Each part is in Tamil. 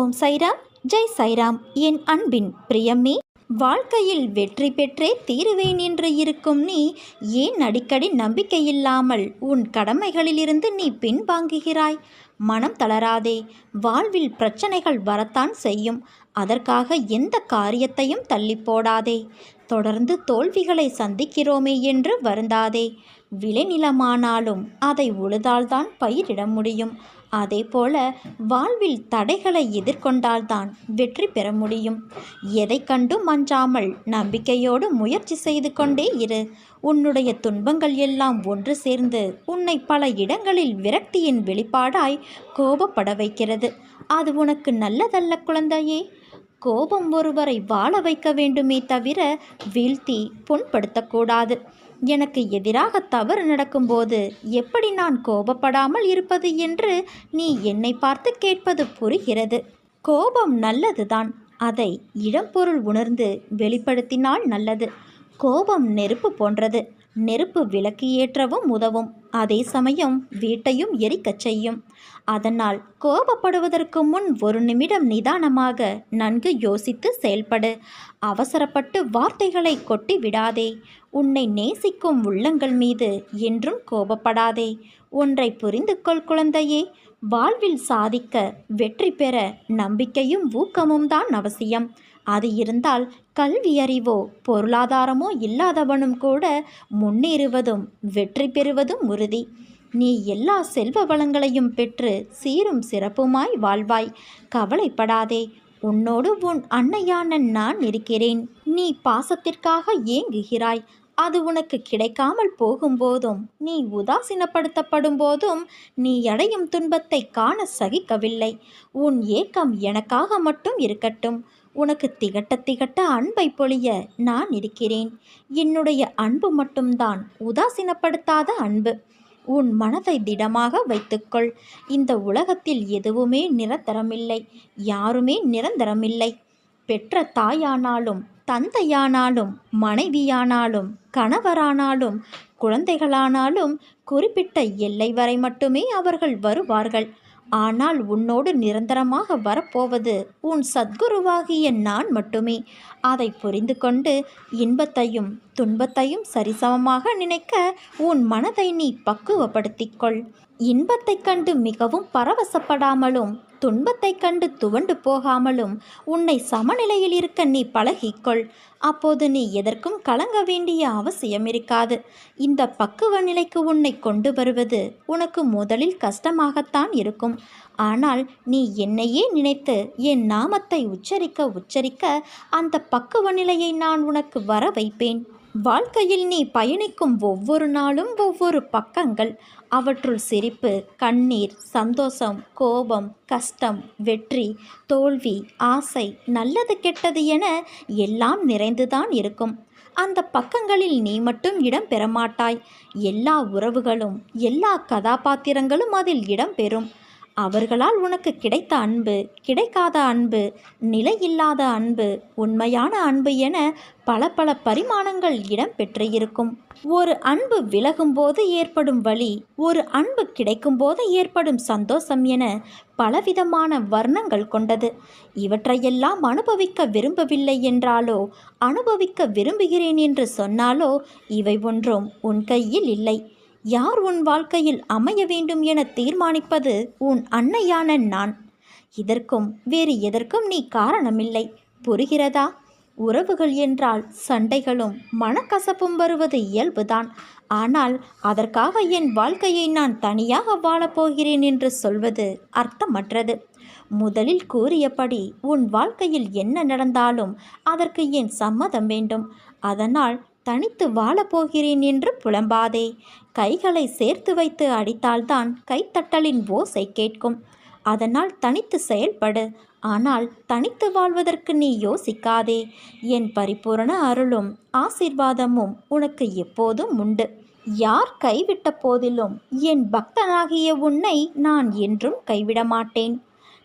ஓம் சைராம் ஜெய் சைராம். என் அன்பின் பிரியம்மே வாழ்க்கையில் வெற்றி பெற்றே தீருவேன் என்று இருக்கும் நீ ஏன் அடிக்கடி நம்பிக்கையில்லாமல் உன் கடமைகளிலிருந்து நீ பின்வாங்குகிறாய்? மனம் தளராதே வாழ்வில் பிரச்சனைகள் வரத்தான் செய்யும். அதற்காக எந்த காரியத்தையும் தள்ளி போடாதே தொடர்ந்து தோல்விகளை சந்திக்கிறோமே என்று வருந்தாதே. விளைநிலமானாலும் அதை உழுதால்தான் பயிரிட முடியும். அதே போல வாழ்வில் தடைகளை எதிர்கொண்டால்தான் வெற்றி பெற முடியும். எதை கண்டும் அஞ்சாமல் நம்பிக்கையோடு முயற்சி செய்து கொண்டே இரு. உன்னுடைய துன்பங்கள் எல்லாம் ஒன்று சேர்ந்து உன்னை பல இடங்களில் விரக்தியின் வெளிப்பாடாய் கோபப்பட வைக்கிறது. அது உனக்கு நல்லதல்ல குழந்தையே. கோபம் ஒருவரை வாழ வைக்க வேண்டுமே தவிர வீழ்த்தி புண்படுத்தக்கூடாது. எனக்கு எதிராக தவறு நடக்கும்போது எப்படி நான் கோபப்படாமல் இருப்பது என்று நீ என்னை பார்த்து கேட்பது புரிகிறது. கோபம் நல்லதுதான். அதை இடம்பொருள் உணர்ந்து வெளிப்படுத்தினால் நல்லது. கோபம் நெருப்பு போன்றது. நெருப்பு விளக்கு ஏற்றவும் உதவும். அதே சமயம் வீட்டையும் எரிக்கச் செய்யும். அதனால் கோபப்படுவதற்கு முன் ஒரு நிமிடம் நிதானமாக நன்கு யோசித்து செயல்படு. அவசரப்பட்டு வார்த்தைகளை கொட்டி விடாதே. உன்னை நேசிக்கும் உள்ளங்கள் மீது என்றும் கோபப்படாதே. ஒன்றை புரிந்து கொள் குழந்தையே. வாழ்வில் சாதிக்க வெற்றி பெற நம்பிக்கையும் ஊக்கமும் தான் அவசியம். அது இருந்தால் கல்வியறிவோ பொருளாதாரமோ இல்லாதவனும் கூட முன்னேறுவதும் வெற்றி பெறுவதும் உறுதி. நீ எல்லா செல்வ வளங்களையும் பெற்று சீரும் சிறப்புமாய் வாழ்வாய். கவலைப்படாதே உன்னோடு உன் அன்னையான நான் இருக்கிறேன். நீ பாசத்திற்காக ஏங்குகிறாய். அது உனக்கு கிடைக்காமல் போகும்போதும் நீ உதாசீனப்படுத்தப்படும் போதும் நீ அடையும் துன்பத்தை காண சகிக்கவில்லை. உன் ஏக்கம் எனக்காக மட்டும் இருக்கட்டும். உனக்கு திகட்ட திகட்ட அன்பை பொழிய நான் இருக்கிறேன். என்னுடைய அன்பு மட்டும்தான் உதாசீனப்படுத்தாத அன்பு. உன் மனதை திடமாக வைத்துக்கொள். இந்த உலகத்தில் எதுவுமே நிரந்தரமில்லை. யாருமே நிரந்தரமில்லை. பெற்ற தாயானாலும் தந்தையானாலும் மனைவியானாலும் கணவரானாலும் குழந்தைகளானாலும் குறிப்பிட்ட எல்லை வரை மட்டுமே அவர்கள் வருவார்கள். ஆனால் உன்னோடு நிரந்தரமாக வரப்போவது உன் சத்குருவாகிய நான் மட்டுமே. அதை புரிந்து கொண்டு இன்பத்தையும் துன்பத்தையும் சரிசமமாக நினைக்க உன் மனதை நீ பக்குவப்படுத்திக்கொள் இன்பத்தைக் கண்டு மிகவும் பரவசப்படாமலும் துன்பத்தைக் கண்டு துவண்டு போகாமலும் உன்னை சமநிலையில் இருக்க நீ பழகிக்கொள். அப்போது நீ எதற்கும் கலங்க வேண்டிய அவசியம் இருக்காது. இந்த பக்குவ நிலைக்கு உன்னை கொண்டு வருவது உனக்கு முதலில் கஷ்டமாகத்தான் இருக்கும். ஆனால் நீ என்னையே நினைத்து என் நாமத்தை உச்சரிக்க உச்சரிக்க அந்த பக்குவ நிலையை நான் உனக்கு வர வைப்பேன் வாழ்க்கையில் நீ பயணிக்கும் ஒவ்வொரு நாளும் ஒவ்வொரு பக்கங்கள். அவற்றுள் சிரிப்பு கண்ணீர் சந்தோஷம் கோபம் கஷ்டம் வெற்றி தோல்வி ஆசை நல்லது கெட்டது என எல்லாம் நிறைந்துதான் இருக்கும். அந்த பக்கங்களில் நீ மட்டும் இடம் பெறமாட்டாய் எல்லா உறவுகளும் எல்லா கதாபாத்திரங்களும் அதில் இடம்பெறும் அவர்களால் உனக்கு கிடைத்த அன்பு கிடைக்காத அன்பு நிலையில்லாத அன்பு உண்மையான அன்பு என பல பல பரிமாணங்கள் இடம் பெற்றிருக்கும். ஒரு அன்பு விலகும்போது ஏற்படும் வழி ஒரு அன்பு கிடைக்கும்போது ஏற்படும் சந்தோஷம் என பலவிதமான வர்ணங்கள் கொண்டது. இவற்றையெல்லாம் அனுபவிக்க விரும்பவில்லை என்றாலோ அனுபவிக்க விரும்புகிறேன் என்று சொன்னாலோ இவை ஒன்றும் உன் கையில் இல்லை. யார் உன் வாழ்க்கையில் அமைய வேண்டும் என தீர்மானிப்பது உன் அன்னையான நான். இதற்கும் வேறு எதற்கும் நீ காரணமில்லை. புரிகிறதா? உறவுகள் என்றால் சண்டைகளும் மனக்கசப்பும் வருவது இயல்புதான். ஆனால் அதற்காக என் வாழ்க்கையை நான் தனியாக வாழப்போகிறேன் என்று சொல்வது அர்த்தமற்றது. முதலில் கூறியபடி உன் வாழ்க்கையில் என்ன நடந்தாலும் அதற்கு என் சம்மதம் வேண்டும். அதனால் தனித்து வாழப்போகிறேன் என்று புலம்பாதே. கைகளை சேர்த்து வைத்து அடித்தால்தான் கைத்தட்டலின் ஓசை கேட்கும். அதனால் தனித்து செயல்படு. ஆனால் தனித்து வாழ்வதற்கு நீ யோசிக்காதே. என் பரிபூரண அருளும் ஆசிர்வாதமும் உனக்கு எப்போதும் உண்டு. யார் கைவிட்ட போதிலும் என் பக்தனாகிய உன்னை நான் என்றும் கைவிட மாட்டேன்.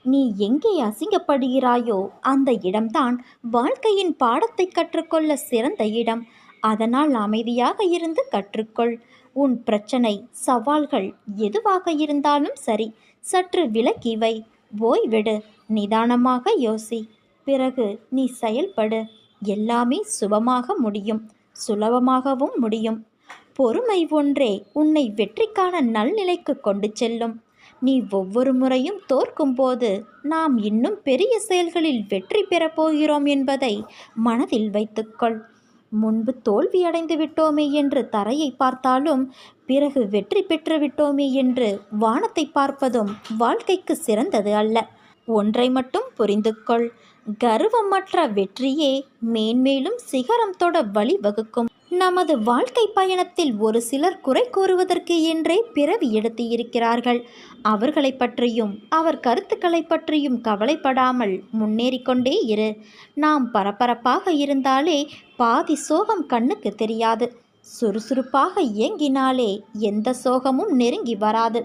நீ எங்கே அசிங்கப்படுகிறாயோ அந்த இடம்தான் வாழ்க்கையின் பாடத்தை கற்றுக்கொள்ள சிறந்த இடம். அதனால் அமைதியாக இருந்து கற்றுக்கொள். உன் பிரச்சனை சவால்கள் எதுவாக இருந்தாலும் சரி சற்று விலக்கி வை. ஓய்விடு நிதானமாக யோசி. பிறகு நீ செயல்படு. எல்லாமே சுபமாக முடியும் சுலபமாகவும் முடியும். பொறுமை ஒன்றே உன்னை வெற்றிக்கான நல்நிலைக்கு கொண்டு செல்லும். நீ ஒவ்வொரு முறையும் தோற்கும்போது நாம் இன்னும் பெரிய செயல்களில் வெற்றி பெறப்போகிறோம் என்பதை மனதில் வைத்துக்கொள். முன்பு தோல்வியடைந்து விட்டோமே என்று தரையை பார்த்தாலும் பிறகு வெற்றி பெற்று விட்டோமே என்று வானத்தை பார்ப்பதும் வாழ்க்கைக்கு சிறந்தது அல்ல. ஒன்றை மட்டும் புரிந்து கொள். கர்வமற்ற வெற்றியே மேன்மேலும் சிகரம் தொட வழிவகுக்கும். நமது வாழ்க்கை பயணத்தில் ஒரு சிலர் குறை கூறுவதற்கு என்றே பிறவி எடுத்து இருக்கிறார்கள் அவர்களை பற்றியும் அவர் கருத்துக்களை பற்றியும் கவலைப்படாமல் முன்னேறிக்கொண்டே இரு. நாம் பரபரப்பாக இருந்தாலே பாதி சோகம் கண்ணுக்கு தெரியாது. சுறுசுறுப்பாக இயங்கினாலே எந்த சோகமும் நெருங்கி வராது.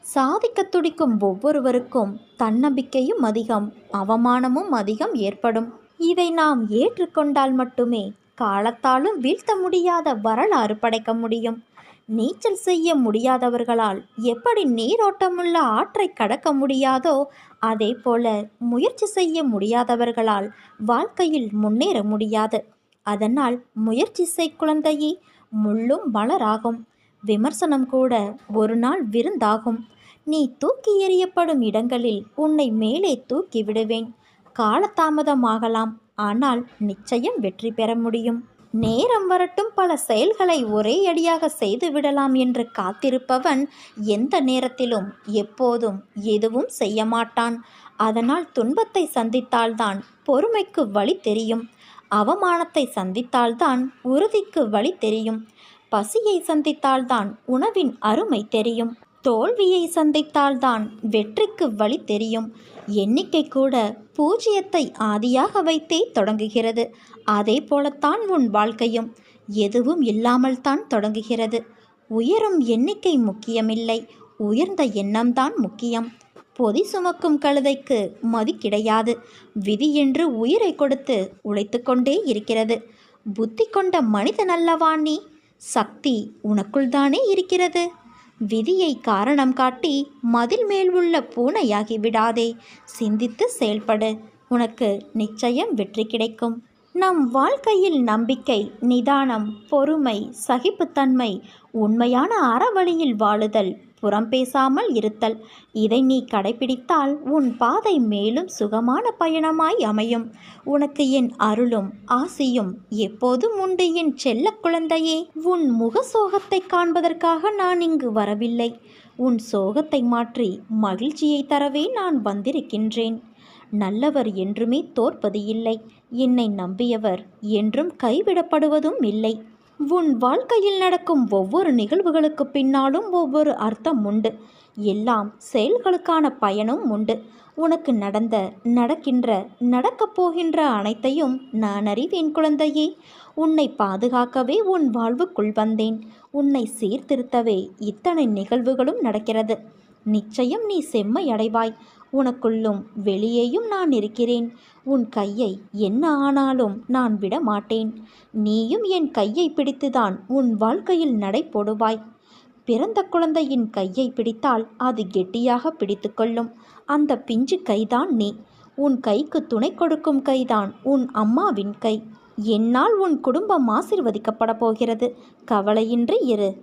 சாதிக்க துடிக்கும் ஒவ்வொருவருக்கும் தன்னம்பிக்கையும் அதிகம் அவமானமும் அதிகம் ஏற்படும். இதை நாம் ஏற்றுக்கொண்டால் மட்டுமே காலத்தாலும் வீழ்த்த முடியாத வரலாறு படைக்க முடியும். நீச்சல் செய்ய முடியாதவர்களால் எப்படி நீரோட்டமுள்ள ஆற்றை கடக்க முடியாதோ அதே போல முயற்சி செய்ய முடியாதவர்களால் வாழ்க்கையில் முன்னேற முடியாது. அதனால் முயற்சி செய் குழந்தையே முள்ளும் மலராகும். விமர்சனம் கூட ஒரு நாள் விருந்தாகும். நீ தூக்கி எறியப்படும் இடங்களில் உன்னை மேலே தூக்கி விடுவேன். காலதாமதமாகலாம். ஆனால் நிச்சயம் வெற்றி பெற முடியும். நேரம் வரட்டும் பல செயல்களை ஒரே அடியாக செய்து விடலாம் என்று காத்திருப்பவன் எந்த நேரத்திலும் எப்போதும் எதுவும் செய்ய மாட்டான். அதனால் துன்பத்தை சந்தித்தால்தான் பொறுமைக்கு வழி தெரியும். அவமானத்தை சந்தித்தால்தான் உறுதிக்கு வழி தெரியும். பசியை சந்தித்தால்தான் உணவின் அருமை தெரியும். தோல்வியை சந்தித்தால்தான் வெற்றிக்கு வழி தெரியும். எண்ணிக்கை கூட பூஜ்ஜியத்தை ஆதியாக வைத்தே தொடங்குகிறது. அதே போலத்தான் உன் வாழ்க்கையும் எதுவும் இல்லாமல் தான் தொடங்குகிறது. உயரும் எண்ணிக்கை முக்கியமில்லை. உயர்ந்த எண்ணம்தான் முக்கியம். பொதி சுமக்கும் கழுதைக்கு மதி கிடையாது. விதி என்று உயிரை கொடுத்து உழைத்து கொண்டே இருக்கிறது. புத்தி கொண்ட மனிதன் அல்லவா நீ? சக்தி உனக்குள் தானே இருக்கிறது. விதியை காரணம் காட்டி மதில் மேல் உள்ள பூனையாகி விடாதே. சிந்தித்து செயல்படு. உனக்கு நிச்சயம் வெற்றி கிடைக்கும். நம் வாழ்க்கையில் நம்பிக்கை நிதானம் பொறுமை சகிப்புத்தன்மை உண்மையான அறவழியில் வாழுதல் புறம் பேசாமல் இருத்தல். இதை நீ கடைபிடித்தால் உன் பாதை மேலும் சுகமான பயணமாய் அமையும். உனக்கு என் அருளும் ஆசியும் எப்போதும் உண்டு என் செல்ல குழந்தையே. உன் முக சோகத்தை காண்பதற்காக நான் இங்கு வரவில்லை. உன் சோகத்தை மாற்றி மகிழ்ச்சியை தரவே நான் வந்திருக்கின்றேன். நல்லவர் என்றுமே தோற்பது இல்லை. என்னை நம்பியவர் என்றும் கைவிடப்படுவதும் இல்லை. உன் வாழ்க்கையில் நடக்கும் ஒவ்வொரு நிகழ்வுகளுக்கு பின்னாலும் ஒவ்வொரு அர்த்தம் உண்டு. எல்லாம் செயல்களுக்கான பயனும் உண்டு. உனக்கு நடந்த நடக்கின்ற நடக்கப் போகின்ற அனைத்தையும் நான் அறிவேன் குழந்தையே. உன்னை பாதுகாக்கவே உன் வாழ்வுக்குள் வந்தேன். உன்னை சீர்திருத்தவே இத்தனை நிகழ்வுகளும் நடக்கிறது. நிச்சயம் நீ செம்மை அடைவாய் உனக்குள்ளும் வெளியேயும் நான் இருக்கிறேன். உன் கையை என்ன ஆனாலும் நான் விட மாட்டேன். நீயும் என் கையை பிடித்துதான் உன் வாழ்க்கையில் நடை போடுவாய். பிறந்த குழந்தையின் கையை பிடித்தால் அது கெட்டியாக பிடித்துக்கொள்ளும் அந்த பிஞ்சு கைதான் நீ. உன் கைக்கு துணை கொடுக்கும் கைதான் உன் அம்மாவின் கை. என்னால் உன் குடும்பம் ஆசிர்வதிக்கப்பட போகிறது. கவலையின்றி இரு.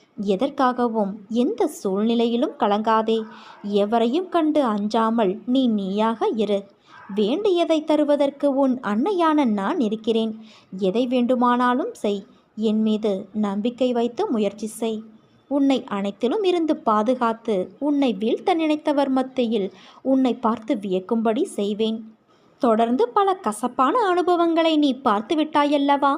எதற்காகவும் எந்த சூழ்நிலையிலும் கலங்காதே. எவரையும் கண்டு அஞ்சாமல் நீ நீயாக இரு. வேண்டியதை தருவதற்கு உன் அன்னையான நான் இருக்கிறேன். எதை வேண்டுமானாலும் செய். என் மீது நம்பிக்கை வைத்து முயற்சி செய். உன்னை அனைத்திலும் இருந்து பாதுகாத்து உன்னை வீழ்த்த நினைத்தவர் மத்தியில் உன்னை பார்த்து வியக்கும்படி செய்வேன். தொடர்ந்து பல கசப்பான அனுபவங்களை நீ பார்த்து விட்டாயல்லவா?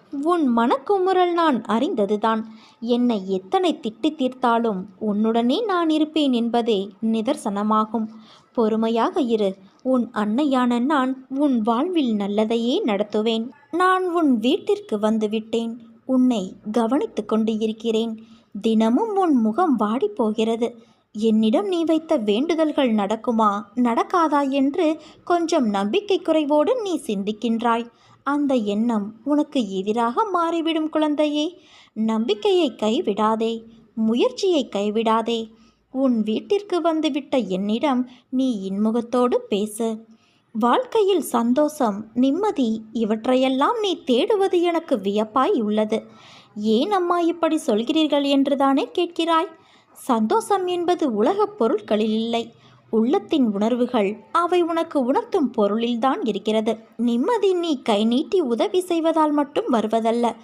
உன் மனக்குமுறல் நான் அறிந்ததுதான். என்னை எத்தனை திட்டி தீர்த்தாலும் உன்னுடனே நான் இருப்பேன் என்பதே நிதர்சனமாகும். பொறுமையாக இரு. உன் அன்னையான நான் உன் வாழ்வில் நல்லதையே நடத்துவேன். நான் உன் வீட்டிற்கு வந்துவிட்டேன். உன்னை கவனித்து கொண்டு இருக்கிறேன். தினமும் உன் முகம் வாடிப் போகிறது. என்னிடம் நீ வைத்த வேண்டுதல்கள் நடக்குமா? நடக்காதா என்று கொஞ்சம் நம்பிக்கை குறைவோடு நீ சிந்திக்கின்றாய். அந்த எண்ணம் உனக்கு எதிராக மாறிவிடும் குழந்தையே. நம்பிக்கையை கைவிடாதே முயற்சியை கைவிடாதே. உன் வீட்டிற்கு வந்துவிட்ட என்னிடம் நீ இன்முகத்தோடு பேசு. வாழ்க்கையில் சந்தோஷம் நிம்மதி இவற்றையெல்லாம் நீ தேடுவது எனக்கு வியப்பாய் உள்ளது. ஏன் அம்மா இப்படி சொல்கிறீர்கள் என்றுதானே கேட்கிறாய். சந்தோஷம் என்பது உலகப் பொருட்களில் இல்லை. உள்ளத்தின் உணர்வுகள் அவை உனக்கு உணர்த்தும் பொருளில்தான் இருக்கிறது. நிம்மதி நீ கை நீட்டி உதவி செய்வதால் மட்டும் வருவதல்ல.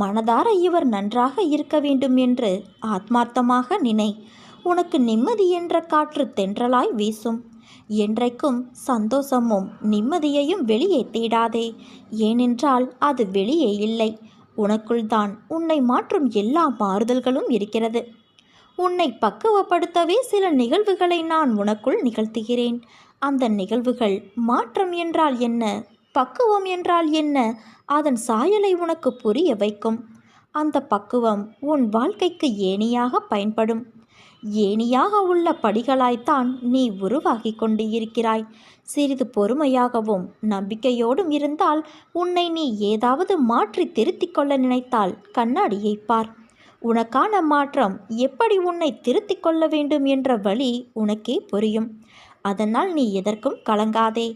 மனதார இவர் நன்றாக இருக்க வேண்டும் என்று ஆத்மார்த்தமாக நினை. உனக்கு நிம்மதி என்ற காற்று தென்றலாய் வீசும். என்றைக்கும் சந்தோஷமும் நிம்மதியையும் வெளியே தேடாதே. ஏனென்றால் அது வெளியே இல்லை. உனக்குள்தான் உன்னை மாற்றும் எல்லா மாறுதல்களும் இருக்கிறது. உன்னை பக்குவப்படுத்தவே சில நிகழ்வுகளை நான் உனக்குள் நிகழ்த்துகிறேன். அந்த நிகழ்வுகள் மாற்றம் என்றால் என்ன? பக்குவம் என்றால் என்ன? அதன் சாயலை உனக்கு புரிய வைக்கும். அந்த பக்குவம் உன் வாழ்க்கைக்கு ஏணியாக பயன்படும். ஏணியாக உள்ள படிகளாய்த்தான் நீ உருவாகி கொண்டு இருக்கிறாய் சிறிது பொறுமையாகவும் நம்பிக்கையோடும் இருந்தால் உன்னை நீ ஏதாவது மாற்றி திருத்திக் கொள்ள நினைத்தால் கண்ணாடியை பார். உனக்கான மாற்றம் எப்படி உன்னை திருத்திக் கொள்ள வேண்டும் என்ற வழி உனக்கே புரியும். அதனால் நீ எதற்கும் கலங்காதே.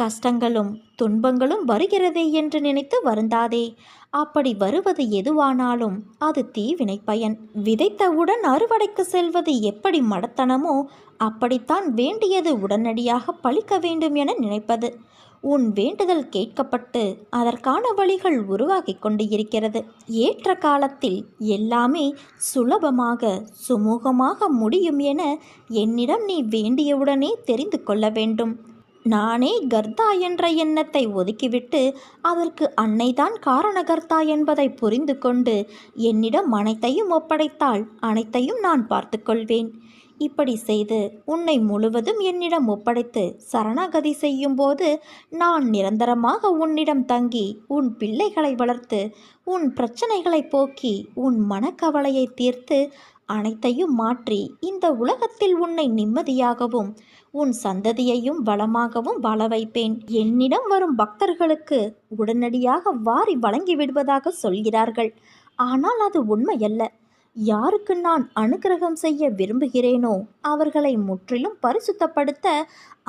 கஷ்டங்களும் துன்பங்களும் வருகிறதே என்று நினைத்து வருந்தாதே. அப்படி வருவது எதுவானாலும் அது தீவினை பயன். விதைத்தவுடன் அறுவடைக்கு செல்வது எப்படி மடத்தனமோ அப்படித்தான் வேண்டியது உடனடியாக பழிக்க வேண்டும் என நினைப்பது. உன் வேண்டுதல் கேட்கப்பட்டு அதற்கான வழிகள் உருவாகி கொண்டு இருக்கிறது ஏற்ற காலத்தில் எல்லாமே சுலபமாக சுமூகமாக முடியும் என என்னிடம் நீ வேண்டியவுடனே தெரிந்து கொள்ள வேண்டும். நானே கர்த்தா என்ற எண்ணத்தை ஒதுக்கிவிட்டு அதற்கு அன்னைதான் காரணகர்த்தா என்பதை புரிந்து கொண்டு என்னிடம் அனைத்தையும் ஒப்படைத்தால் அனைத்தையும் நான் பார்த்துக்கொள்வேன் இப்படி செய்து உன்னை முழுவதும் என்னிடம் ஒப்படைத்து சரணாகதி செய்யும்போது நான் நிரந்தரமாக உன்னிடம் தங்கி உன் பிள்ளைகளை வளர்த்து உன் பிரச்சனைகளை போக்கி உன் மனக்கவலையை தீர்த்து அனைத்தையும் மாற்றி இந்த உலகத்தில் உன்னை நிம்மதியாகவும் உன் சந்ததியையும் வளமாகவும் வாழ வைப்பேன். என்னிடம் வரும் பக்தர்களுக்கு உடனடியாக வாரி வழங்கி விடுவதாக சொல்கிறார்கள். ஆனால் அது உண்மையல்ல. யாருக்கு நான் அனுக்கிரகம் செய்ய விரும்புகிறேனோ அவர்களை முற்றிலும் பரிசுத்தப்படுத்த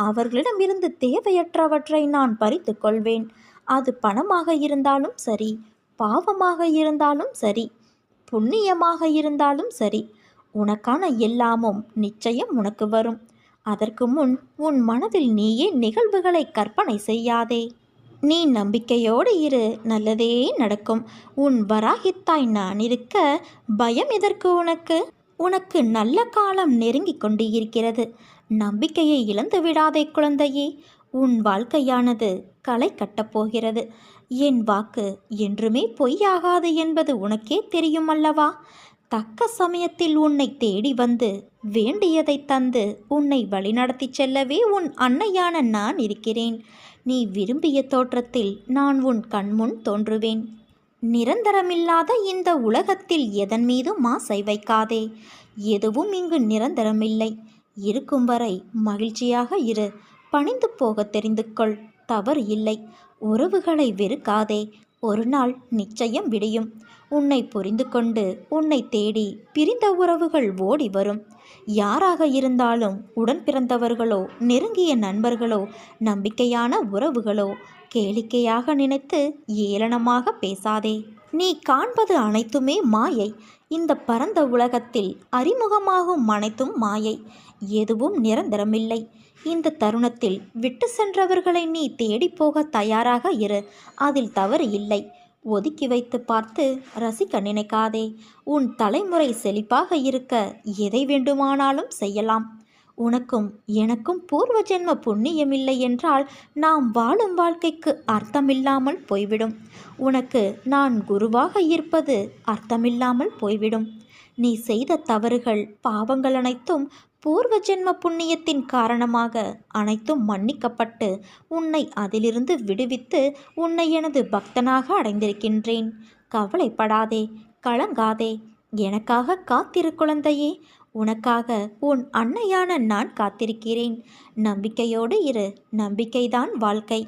அவர்களிடமிருந்து தேவையற்றவற்றை நான் பறித்து கொள்வேன். அது பணமாக இருந்தாலும் சரி பாவமாக இருந்தாலும் சரி புண்ணியமாக இருந்தாலும் சரி உனக்கான எல்லாமும் நிச்சயம் உனக்கு வரும். அதற்கு முன் உன் மனதில் நீயே நிகழ்வுகளை கற்பனை செய்யாதே. நீ நம்பிக்கையோடு இரு நல்லதே நடக்கும். உன் வராகித்தாய் நான் இருக்க பயம் எதற்கு உனக்கு? உனக்கு நல்ல காலம் நெருங்கிக் கொண்டு இருக்கிறது நம்பிக்கையை இழந்து விடாதே குழந்தையே. உன் வாழ்க்கையானது களை கட்டப் போகிறது. என் வாக்கு என்றுமே பொய்யாகாது என்பது உனக்கே தெரியும் அல்லவா? தக்க சமயத்தில் உன்னை தேடி வந்து வேண்டியதை தந்து உன்னை வழிநடத்திச் செல்லவே உன் அன்னையான நான் இருக்கிறேன். நீ விரும்பிய தோற்றத்தில் நான் உன் கண்முன் தோன்றுவேன். நிரந்தரமில்லாத இந்த உலகத்தில் எதன் மீதும் ஆசை வைக்காதே. எதுவும் இங்கு நிரந்தரமில்லை. இருக்கும் வரை மகிழ்ச்சியாக இரு. பணிந்து போக தெரிந்து கொள் தவறு இல்லை. உறவுகளை வெறுக்காதே. ஒரு நாள் நிச்சயம் விடியும். உன்னை புரிந்து கொண்டு உன்னை தேடி பிரிந்த உறவுகள் ஓடி வரும். யாராக இருந்தாலும் உடன் பிறந்தவர்களோ நெருங்கிய நண்பர்களோ நம்பிக்கையான உறவுகளோ கேளிக்கையாக நினைத்து ஏளனமாக பேசாதே. நீ காண்பது அனைத்துமே மாயை. இந்த பரந்த உலகத்தில் அறிமுகமாகும் அனைத்தும் மாயை. எதுவும் நிரந்தரமில்லை. இந்த தருணத்தில் விட்டு சென்றவர்களை நீ தேடிப் போக தயாராக இரு. அதில் தவறு இல்லை. ஒதுக்கி வைத்து பார்த்து ரசிக்க நினைக்காதே. உன் தலைமுறை செழிப்பாக இருக்க எதை வேண்டுமானாலும் செய்யலாம். உனக்கும் எனக்கும் பூர்வ ஜென்ம புண்ணியமில்லை என்றால் நாம் வாழும் வாழ்க்கைக்கு அர்த்தமில்லாமல் போய்விடும். உனக்கு நான் குருவாக இருப்பது அர்த்தமில்லாமல் போய்விடும். நீ செய்த தவறுகள் பாவங்கள் அனைத்தும் பூர்வ ஜென்ம புண்ணியத்தின் காரணமாக அனைத்தும் மன்னிக்கப்பட்டு உன்னை அதிலிருந்து விடுவித்து உன்னை எனது பக்தனாக அடைந்திருக்கின்றேன். கவலைப்படாதே கலங்காதே. எனக்காக காத்திரு குழந்தையே. உனக்காக உன் அன்னையான நான் காத்திருக்கிறேன். நம்பிக்கையோடு இரு. நம்பிக்கைதான் வாழ்க்கை.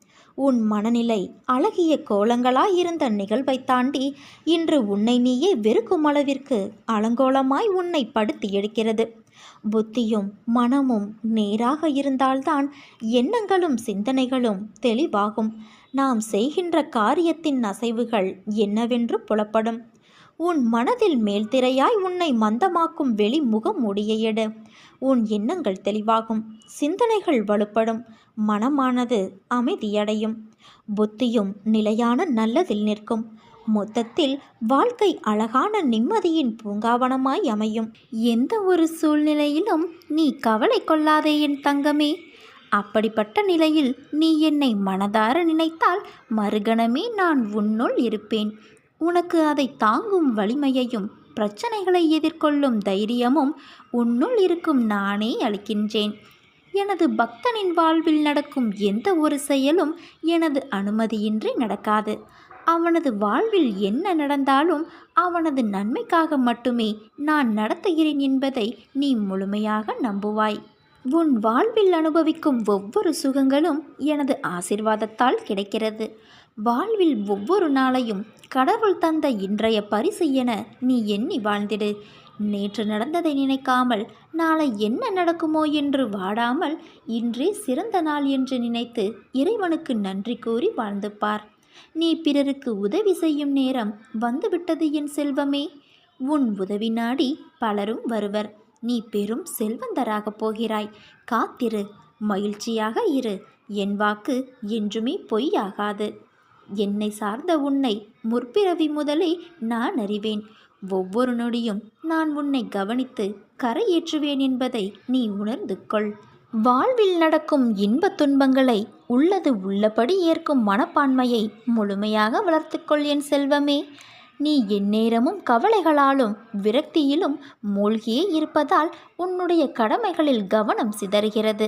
உன் மனநிலை அழகிய கோலங்களாயிருந்த நிகழ்வை தாண்டி இன்று உன்னை நீயே வெறுக்கும் அளவிற்கு அலங்கோலமாய் உன்னை படுத்தி எடுக்கிறது புத்தியும் மனமும் நேராக இருந்தால்தான் எண்ணங்களும் சிந்தனைகளும் தெளிவாகும். நாம் செய்கின்ற காரியத்தின் அசைவுகள் என்னவென்று புலப்படும். உன் மனதில் மேல்திரையாய் உன்னை மந்தமாக்கும் வெளி முகம் எடு. உன் எண்ணங்கள் தெளிவாகும். சிந்தனைகள் வலுப்படும். மனமானது அமைதியடையும். புத்தியும் நிலையான நல்லதில் நிற்கும். மொத்தத்தில் வாழ்க்கை அழகான நிம்மதியின் பூங்காவனமாய் அமையும். எந்த ஒரு சூழ்நிலையிலும் நீ கவலை கொள்ளாதே என் தங்கமே. அப்படிப்பட்ட நிலையில் நீ என்னை மனதார நினைத்தால் மறுகணமே நான் உன்னுள் இருப்பேன். உனக்கு அதை தாங்கும் வலிமையையும் பிரச்சனைகளை எதிர்கொள்ளும் தைரியமும் உன்னுள் இருக்கும் நானே அளிக்கின்றேன். எனது பக்தனின் வாழ்வில் நடக்கும் எந்த ஒரு செயலும் எனது அனுமதியின்றி நடக்காது. அவனது வாழ்வில் என்ன நடந்தாலும் அவனது நன்மைக்காக மட்டுமே நான் நடத்துகிறேன் என்பதை நீ முழுமையாக நம்புவாய். உன் வாழ்வில் அனுபவிக்கும் ஒவ்வொரு சுகங்களும் எனது ஆசிர்வாதத்தால் கிடைக்கிறது. வாழ்வில் ஒவ்வொரு நாளையும் கடவுள் தந்த இன்றைய பரிசு என நீ எண்ணி வாழ்ந்திடு. நேற்று நடந்ததை நினைக்காமல் நாளை என்ன நடக்குமோ என்று வாடாமல் இன்றே சிறந்த நாள் என்று நினைத்து இறைவனுக்கு நன்றி கூறி வாழ்ந்து பார். நீ பிறருக்கு உதவி செய்யும் நேரம் வந்துவிட்டது என் செல்வமே. உன் உதவி நாடி பலரும் வருவர். நீ பெரும் செல்வந்தராகப் போகிறாய். காத்திரு மகிழ்ச்சியாக இரு. என் வாக்கு என்றுமே பொய்யாகாது. என்னை சார்ந்த உன்னை முற்பிறவி முதலே நான் அறிவேன். ஒவ்வொரு நொடியும் நான் உன்னை கவனித்து கரையேற்றுவேன் என்பதை நீ உணர்ந்து கொள். வாழ்வில் நடக்கும் இன்பத் துன்பங்களை உள்ளது உள்ளபடி ஏற்கும் மனப்பான்மையை முழுமையாக வளர்த்துக்கொள் என் செல்வமே. நீ எந்நேரமும் கவலைகளாலும் விரக்தியிலும் மூழ்கியே இருப்பதால் உன்னுடைய கடமைகளில் கவனம் சிதறுகிறது.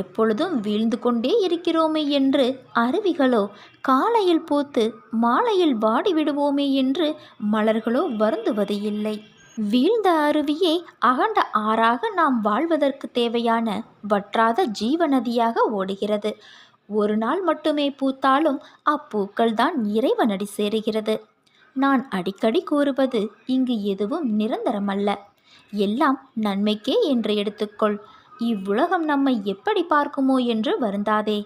எப்பொழுதும் வீழ்ந்து கொண்டே இருக்கிறோமே என்று அருவிகளோ காலையில் பூத்து மாலையில் வாடிவிடுவோமே என்று மலர்களோ வருந்துவது இல்லை வீழ்ந்த அருவியே அகண்ட ஆறாக நாம் வாழ்வதற்கு தேவையான வற்றாத ஜீவநதியாக ஓடுகிறது. ஒரு நாள் மட்டுமே பூத்தாலும் அப்பூக்கள் தான் இறைவனடி சேருகிறது. நான் அடிக்கடி கூறுவது இங்கு எதுவும் நிரந்தரமல்ல. எல்லாம் நன்மைக்கே என்று எடுத்துக்கொள். இவ்வுலகம் நம்மை எப்படி பார்க்குமோ என்று வருந்தாதே.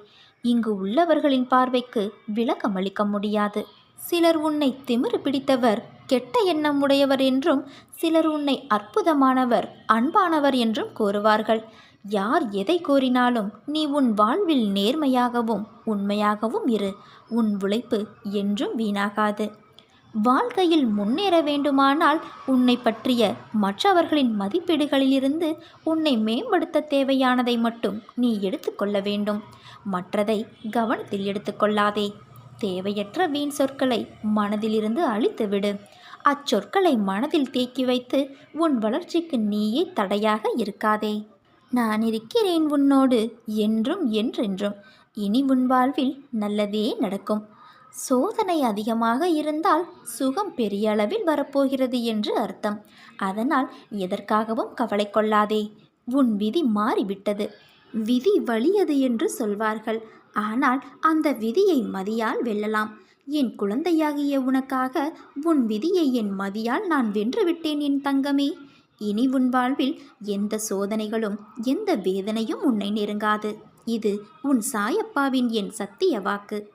இங்கு உள்ளவர்களின் பார்வைக்கு விளக்கமளிக்க முடியாது. சிலர் உன்னை திமிரு பிடித்தவர் கெட்ட எண்ணம் உடையவர் என்றும் சிலர் உன்னை அற்புதமானவர் அன்பானவர் என்றும் கூறுவார்கள். யார் எதை கூறினாலும் நீ உன் வாழ்வில் நேர்மையாகவும் உண்மையாகவும் இரு. உன் உழைப்பு என்றும் வீணாகாது. வாழ்க்கையில் முன்னேற வேண்டுமானால் உன்னை பற்றிய மற்றவர்களின் மதிப்பீடுகளிலிருந்து உன்னை மேம்படுத்த தேவையானதை மட்டும் நீ எடுத்துக்கொள்ள வேண்டும். மற்றதை கவனத்தில் எடுத்துக்கொள்ளாதே தேவையற்ற வீண் சொற்களை மனதிலிருந்து அழித்துவிடு அச்சொற்களை மனதில் தேக்கி வைத்து உன் வளர்ச்சிக்கு நீயே தடையாக இருக்காதே. நான் இருக்கிறேன் உன்னோடு என்றும் என்றென்றும். இனி உன் வாழ்வில் நல்லதே நடக்கும். சோதனை அதிகமாக இருந்தால் சுகம் பெரிய அளவில் வரப்போகிறது என்று அர்த்தம். அதனால் எதற்காகவும் கவலை கொள்ளாதே. உன் விதி மாறிவிட்டது. விதி வலியது என்று சொல்வார்கள். ஆனால் அந்த விதியை மதியால் வெல்லலாம். என் குழந்தையாகிய உனக்காக உன் விதியை என் மதியால் நான் வென்றுவிட்டேன் என் தங்கமே. இனி உன் வாழ்வில் எந்த சோதனைகளும் எந்த வேதனையும் உன்னை நெருங்காது. இது உன் சாயப்பாவின் என் சத்திய வாக்கு.